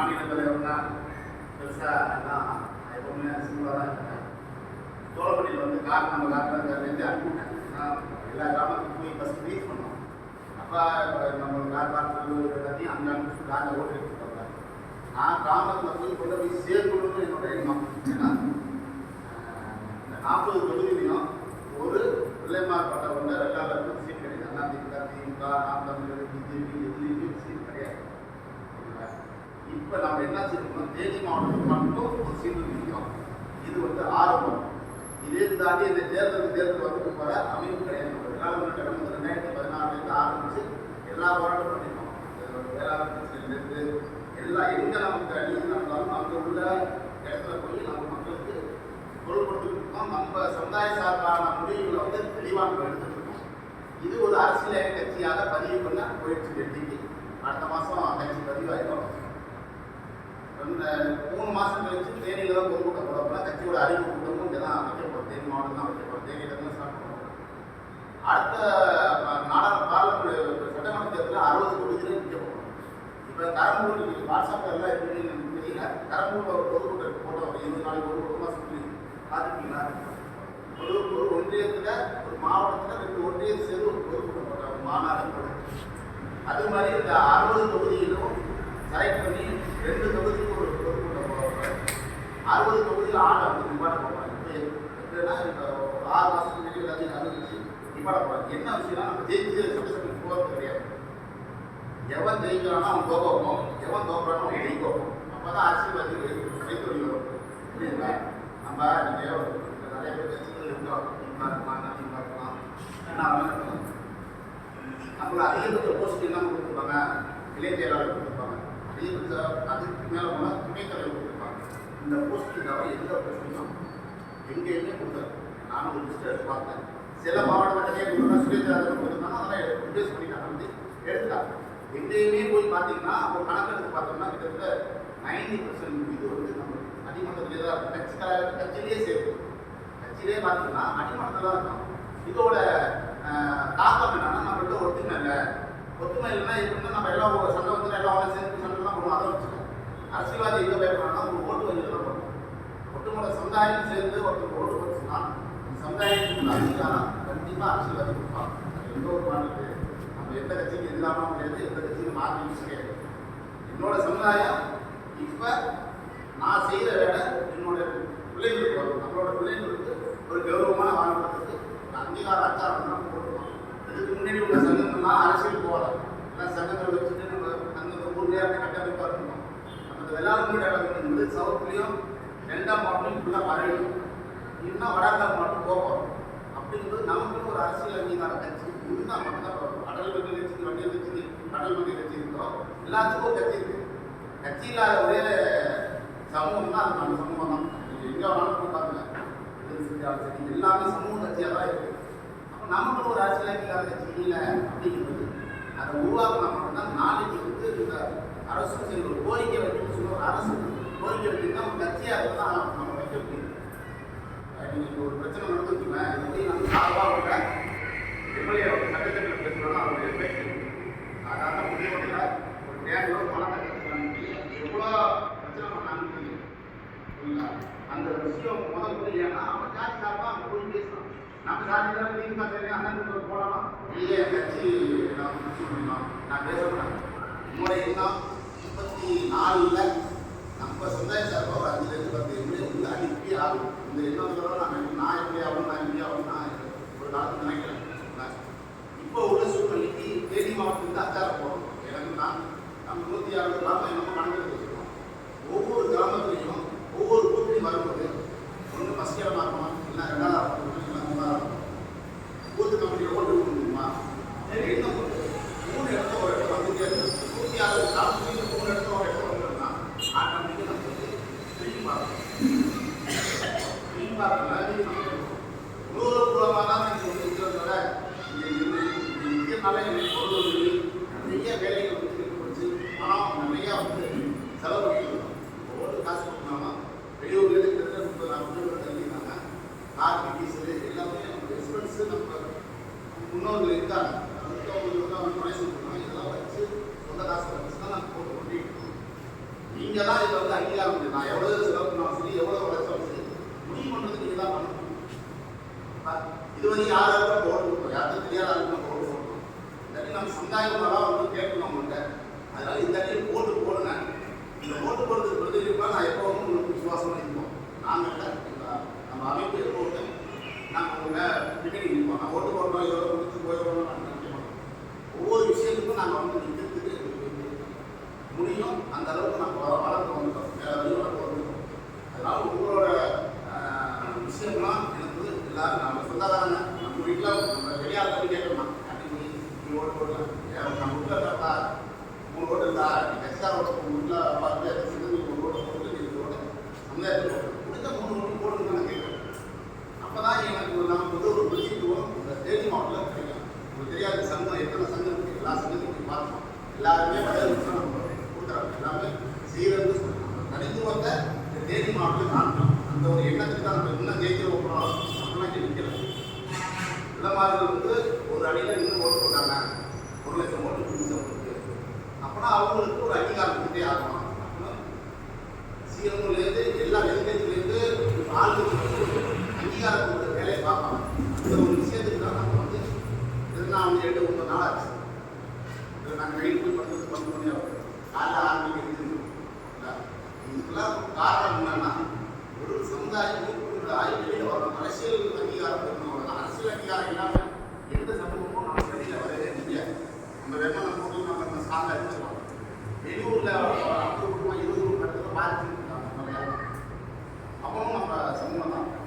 மாநில தலைவர்னா பெருசாக எல்லாம் எப்பவுமே சிம்பிளாக தான் இருக்கேன் சோழப்படியில் வந்து கார் நம்ம காட்டிலேருந்து அனுப்பிவிட்டேன் நான் எல்லா கிராமத்துக்கும் போய் ஃபஸ்ட் ரீச் பண்ணோம். அப்போ நம்ம கார் பார்த்து எல்லாத்தையும் அங்கே அனுப்பிச்சு காரில் ஓட்டு எடுத்துருக்காங்க நான் கிராமத்தில் போய் கொண்டு போய் சேர்க்கணும்னு என்னோட எண்ணம். ஏன்னா இந்த நாற்பது தொகுதியிலையும் ஒரு பிள்ளைமார் பட்டம் கொண்ட ரெண்டாவது சீட் கிடையாது அண்ணா திமுக திமுக நாம் தமிழர் பிஜேபி எதிரி இப்போ நம்ம என்ன செய்யணும் தேனி மாவட்டத்துக்கு மட்டும் ஒரு சீட்டு நிற்கிறோம் இது வந்து ஆரம்பம். இதே தாண்டி இந்த தேர்தல் தேர்தல் வந்து போல அமைப்பு கிடையாது. நம்ம வேளாண் கழகம் வந்து ரெண்டாயிரத்தி பதினாறுலேருந்து ஆரம்பிச்சு எல்லா போராட்டம் பண்ணிருக்கோம். வேளாண் பிரச்சனையிலேருந்து எல்லா எங்கே நமக்கு அழிவு நடந்தாலும் அங்கே உள்ள இடத்துல போய் நம்ம மக்களுக்கு பொருட்படுத்திருக்கோம் நம்ம சமுதாய சார்பான முடிவுகளை வந்து தெளிவாக நம்ம எடுத்துட்டு இது ஒரு அரசியல் கட்சியாக பதிவு பண்ண போயிடுச்சு டெல்லிக்கு அடுத்த மாதம் கட்சி பதிவாயிடும் மூணு மாதம் கழிச்சு தேனியில் தான் பொதுக்கூட்டம் போடப்போல கட்சியோட அறிவு கூட்டமும் இங்கே தான் வைக்கப்படும். தேனி மாவட்டம் தான் வைக்கப்படும். தேனியில் தான் ஸ்டார்ட் பண்ணுவோம். அடுத்த அஹ், நாடாளு பார்லமெண்ட் சட்டமன்ற தேர்தலில் அறுபது தொகுதியிலே நிற்கப்படும் இப்போ கரம்பூர் வாட்ஸ்அப்பில் எல்லாம் எப்படின்னு தெரியல. கரம்பூரில் ஒரு பொதுக்கூட்டம் போட்டோம். ஒரு இருபது நாளைக்கு ஒரு பொதுக்கூட்டமாக சொல்லி பார்த்துருக்கீங்களா? ஒரு ஒரு ஒன்றியத்தில் ஒரு மாவட்டத்தில் ரெண்டு ஒன்றியம் சேர்ந்து ஒரு பொதுக்கூட்டம் போட்டாங்க மாநாடு அது மாதிரி இந்த அறுபது தொகுதியிலும் செலக்ட் பண்ணி ரெண்டு தொகுதிக்கு ஒரு பொதுக்கூட்டம் போடுறாங்க அறுபது தொகுதியில் ஆளை வந்து நிப்பாட போகிறாங்க இப்போ எப்படின்னா இப்போ ஒரு ஆறு மாதத்துக்கு முன்னாடி எல்லாத்தையும் அறிவிச்சு நிப்பாட போகிறாங்க என்ன விஷயம்னா நம்ம ஜெயிச்சு சட்டசபைக்கு போகிறது கிடையாது எவன் ஜெயிக்கிறானோ அவன் தோக்க வைப்போம் எவன் தோக்குறானோ அவன் ஜெயிக்க வைப்போம் அப்போ தான் அரசியல்வாதிகள் கைத்தொழில் வரும். புரியுங்களா நம்ம நீங்கள் நிறைய பேர் கட்சிகள் இருக்கோம் திமுக இருக்கலாம் அதிமுக இருக்கலாம் என்ன வேணாலும் நம்மள அதிகபட்ச போஸ்ட் என்ன கொடுத்துருப்பாங்க? இளைய செயலாளர் கொடுத்துருப்பாங்க. அதிகபட்ச அதுக்கு மேலே போனால் துணைத் தலைவர் கொடுத்துருப்பாங்க. இந்த போஸ்ட்டு தவிர எந்த போஸ்ட்டும் எங்கேயுமே கொடுத்தாரு நானும் ஒரு லிஸ்ட் எடுத்து பார்த்தேன். சில மாவட்டத்திலே கொடுத்தா சுயேட்சாளர் கொடுத்துருந்தாங்க. அதெல்லாம் ரிப்ளேஸ் பண்ணி நான் வந்து எடுத்துட்டாங்க. எங்கேயுமே போய் பார்த்தீங்கன்னா ஒரு கணக்கெடுத்து பார்த்தோம்னா கிட்டத்தட்ட நைன்டி பர்சன்ட் இது வந்து நம்ம அடிமட்டத்திலே தான் இருக்கும். கட்சிக்கார கட்சியிலேயே சேர்த்து கட்சியிலே பார்த்தீங்கன்னா அடிமட்டத்தில் தான் இருக்கும். இதோட தாக்கம் என்னன்னா நம்மள்கிட்ட ஒத்துமை இல்லை. ஒத்துமை இல்லைன்னா எப்படின்னா நம்ம எல்லாம் ஒரு சண்டை வந்து எல்லாம் ஒன்று சேர்ந்து சண்டை தான் போடுவோம் அதை வச்சுக்கோம் அரசியல்வாதி எங்கே பயப்படுறாங்கன்னா ஒரு ஓட்டு வங்கியில் தான் போடுவோம். ஒட்டுமொத்த சமுதாயம் சேர்ந்து ஒருத்தர் ஓட்டு வச்சுன்னா சமுதாயத்துக்கு அதிகாரம் கண்டிப்பாக அரசியல்வாதி கொடுப்பாங்க. எந்த ஒரு மாநிலத்து எந்த கட்சிக்கு எதிராக முடியாது எந்த கட்சிக்கு மாற்றி கிடையாது. என்னோட சமுதாயம் இப்போ நான் செய்கிற வேலை என்னோட பிள்ளைங்களுக்கு வரும். நம்மளோட பிள்ளைங்களுக்கு ஒரு கௌரவமான வாழ்வதற்கு அங்கீகார அச்சாரம் நம்ம போட்டுருவோம் இதுக்கு முன்னாடி உள்ள சங்கங்கள்லாம் அரசியல் போகலாம் எல்லாம் சங்கங்களை வச்சுட்டு நம்ம அந்தந்த உறுதியாக கட்டமைப்பாக இருக்கணும். நம்ம இந்த வெள்ளாளர் இடம் சவுத்துலேயும் ரெண்டாம் மாவட்டம் ஃபுல்லாக பரவிடும் இன்னும் வடாக்கால் மாவட்டம் போகும் அப்படிங்கிறது நமக்குன்னு ஒரு அரசியல் அங்கீகார கட்சி இருந்தால் மட்டும்தான் கடல் அடல் மக்கள் வண்டி வண்டியல் கடல் அடல் மக்கள் கட்சி இருக்கோம் எல்லாத்துக்கும் ஒரு கட்சி இருக்கு. கட்சி இல்லாத ஒரே சமூகம் தான் அது நம்ம சமூகம் தான் நீங்க எங்கே வேணாலும் போய் சரி. எல்லாமே சமூக கட்சியாக தான் இருக்கு. அப்போ நமக்குன்னு ஒரு அரசியல் இல்லாத கட்சி இல்லை அப்படிங்கிறது. அதை உருவாக்கினா மட்டும்தான் நாளைக்கு வந்து இந்த அரசு செய்ய ஒரு கோரிக்கை வைக்கணும்னு சொல்ல ஒரு அரசு கோரிக்கை வைக்கணும்னா ஒரு கட்சியாக தான் நம்ம வைக்க முடியும். நீங்கள் ஒரு பிரச்சனை நடந்துச்சுங்க இது போய் நம்ம சார்பாக உள்ள எம்எல்ஏ சட்டசபையில் பேசுகிறோம்னா அவருடைய பேச்சு சாதாரண முடிவுல ஒரு டேங்க்ல ஒரு மழை கட்டுறாங்க எவ்வளோ பிரச்சனை பண்ணாங்க புரியுங்களா அந்த விஷயம் முதல் புரியலன்னா அவன் ஜாதி சார்பாக அங்கே போய் பேசலாம் நம்ம திமுக சரி அண்ணன் போகலாம் இல்லையே கட்சி நான் முடிச்சு முடியணும் நான் பேச மாட்டேன் முப்பத்தி நாலில் நம்ம சமுதாய சார்பாக ஒரு அஞ்சு பத்து எம்எல்ஏ வந்து அனுப்பி ஆகும் இந்த எண்ணத்தோட நான் நான் எப்படி ஆகணும் நான் எப்படி நான் ஒரு காலத்தில் நினைக்கிறேன் இப்போ உள்ள சூழ்நிலைக்கு தேனி மாவட்டத்துக்கு அச்சாரம் போடணும் எனக்கு நான் நம்ம நூற்றி அறுபது கிராமம் என்னமோ வச்சுருக்கோம் ஒவ்வொரு கிராமத்துலையும் ஒவ்வொரு பூத்தையும் வரும்போது ஒன்று ஃபஸ்ட் இடமா இருக்கணும் இல்லை ரெண்டாவது இருக்கணும் இல்லை மூணாவது இருக்கணும் பூத்து கம்பெனியில் ஓட்டு விட முடியுமா என்ன போட்டு மூணு இடத்துல ஒரு இடம் வந்துட்டே இருக்கு நூற்றி அறுபது கிராமத்துலையும் மூணு இடத்துல ஒரு இடம் வந்துருன்னா ஆட்டோமேட்டிக்காக நம்ம வந்து திரும்பி பார்க்கணும் திரும்பி பார்க்கணும் உணர்வுபூர்வமாக தான் நீங்கள் வந்து இருக்கிறதோட முக்கியனால எனக்கு பொருள் நிறைய வேலைகள் வந்து கொடுத்து பணம் நிறையா வந்து செலவு பண்ணிருக்கோம் ஓட்டு காசு கொடுக்கணும் வெளியூர்லேருந்து கிட்டத்தட்ட முப்பது நாற்பது பேர் தள்ளினாங்க கார் டீசல் எல்லாமே நம்ம எக்ஸ்பென்ஸு நம்ம முன்னோர்கள் இருக்காங்க வந்து அவங்க துணை இதெல்லாம் வச்சு சொந்த காசு வச்சு தான் நாங்கள் போட்டு கொண்டு நீங்கள் தான் இதை வந்து அங்கீகாரம் பண்ணி நான் எவ்வளோ செலவு பண்ணாலும் சரி எவ்வளோ உழைச்சாலும் சரி முடிவு பண்ணுறது நீங்கள் தான் பண்ணணும் இது வந்து யார் யாருக்கும் ஓட்டு யாருக்கும் தெரியாத ஆளுக்கு நம்ம ஓட்டு இல்லாட்டி நம்ம சமுதாயமாக வந்து கேட்கணும் அவங்கள்ட்ட அதனால இந்த அடியில் போட்டு போடுங்க இந்த போட்டு போடுறதுக்கு பிரதிநிதிப்பாக நான் எப்போவும் உங்களுக்கு விசுவாசமாக இருப்போம் நாங்கள் நம்ம அமைப்பு எப்போவுமே நாங்கள் உங்க பின்னாடி நிற்போம் நான் ஓட்டு போடுறோம் இதோட கொடுத்து போயிடுறோம் நான் நினைக்க மாட்டோம் ஒவ்வொரு விஷயத்துக்கும் நாங்கள் வந்து நிற்கிறதுக்கு முடியும் அந்த அளவுக்கு நாங்கள் வளர்த்து வந்துட்டோம். வேற வழி வளர்த்து வந்துட்டோம். அதனால உங்களோட ஆஹ், விஷயம்லாம் எனக்கு வந்து எல்லாரும் நம்ம சொந்தக்காரங்க. நம்ம வீட்டில் நம்ம வெளியால் போய் கேட்கணும்? அப்படி நீ ஓட்டு போடலாம் நம்ம வீட்டில் பார்த்தா மூணு ஓட்டு இருந்தா நீ ஓட்டு உங்கள் வீட்டில் பார்த்து எதை செஞ்சு நீ ஒரு ஓட்டு போட்டு நீ ஓட்டு சமுதாயத்தில் ஓட்டு முடிஞ்ச மூணு ஓட்டு போடுன்னு நான் கேட்குறேன் அப்போ தான் எனக்கு ஒரு நமக்கு வந்து ஒரு முக்கியத்துவம் இந்த தேனி மாவட்டத்தில் கிடைக்கும் உங்களுக்கு தெரியாத சங்கம் எத்தனை சங்கம் இருக்குது எல்லா சங்கத்தையும் பார்த்தோம் எல்லாருமே பதில் நம்ம கொடுக்குறாங்க எல்லாமே செய்யறது சொல்லுவாங்க தனித்துவத்தை இந்த தேனி மாவட்டத்தில் காணணும் அந்த ஒரு எண்ணத்துக்கு தான் நம்ம இன்னும் ஜெயிச்சு போகிறோம் அப்படிலாம் இங்கே நிற்கல இளமார்கள் வந்து ஒரு அடியில் இன்னும் ஓட்டு போட்டாங்க ஒரு லட்சம் ஓட்டு கொடுத்தவங்களுக்கு அப்போனா அவங்களுக்கு ஒரு அங்கீகாரம் கொடுத்தே ஆகணும். அப்படின்னா எல்லா எதிர்கட்சியிலேருந்து ஆளுநருக்கு அங்கீகாரம் கொடுத்த வேலையை பார்ப்பாங்க. இந்த ஒரு விஷயத்துக்கு தான் நம்ம வந்து திருநாள் வந்து ரெண்டு ஒன்பது நாள் ஆச்சு. இதை நாங்கள் வெயிட் பண்ணுறது பண்ண முடியாது மணி காலைல ஆறு மணிக்கு இதுக்கெல்லாம் காரணம் என்னன்னா ஒரு சமுதாயம் ஒரு ஆய்வு வெளியில் வரணும் அரசியல் அங்கீகாரம் பெறணும் அரசியல் அங்கீகாரம் இல்லாமல் எந்த சமூகமும் நம்ம வெளியில் வரவே முடியாது. நம்ம வேணா நம்ம நம்ம சார்ந்த இருக்கலாம் வெளியூரில் அப்படி இருபது மாறிட்டு இருக்காங்க அப்பவும் நம்ம சமூகம் தான்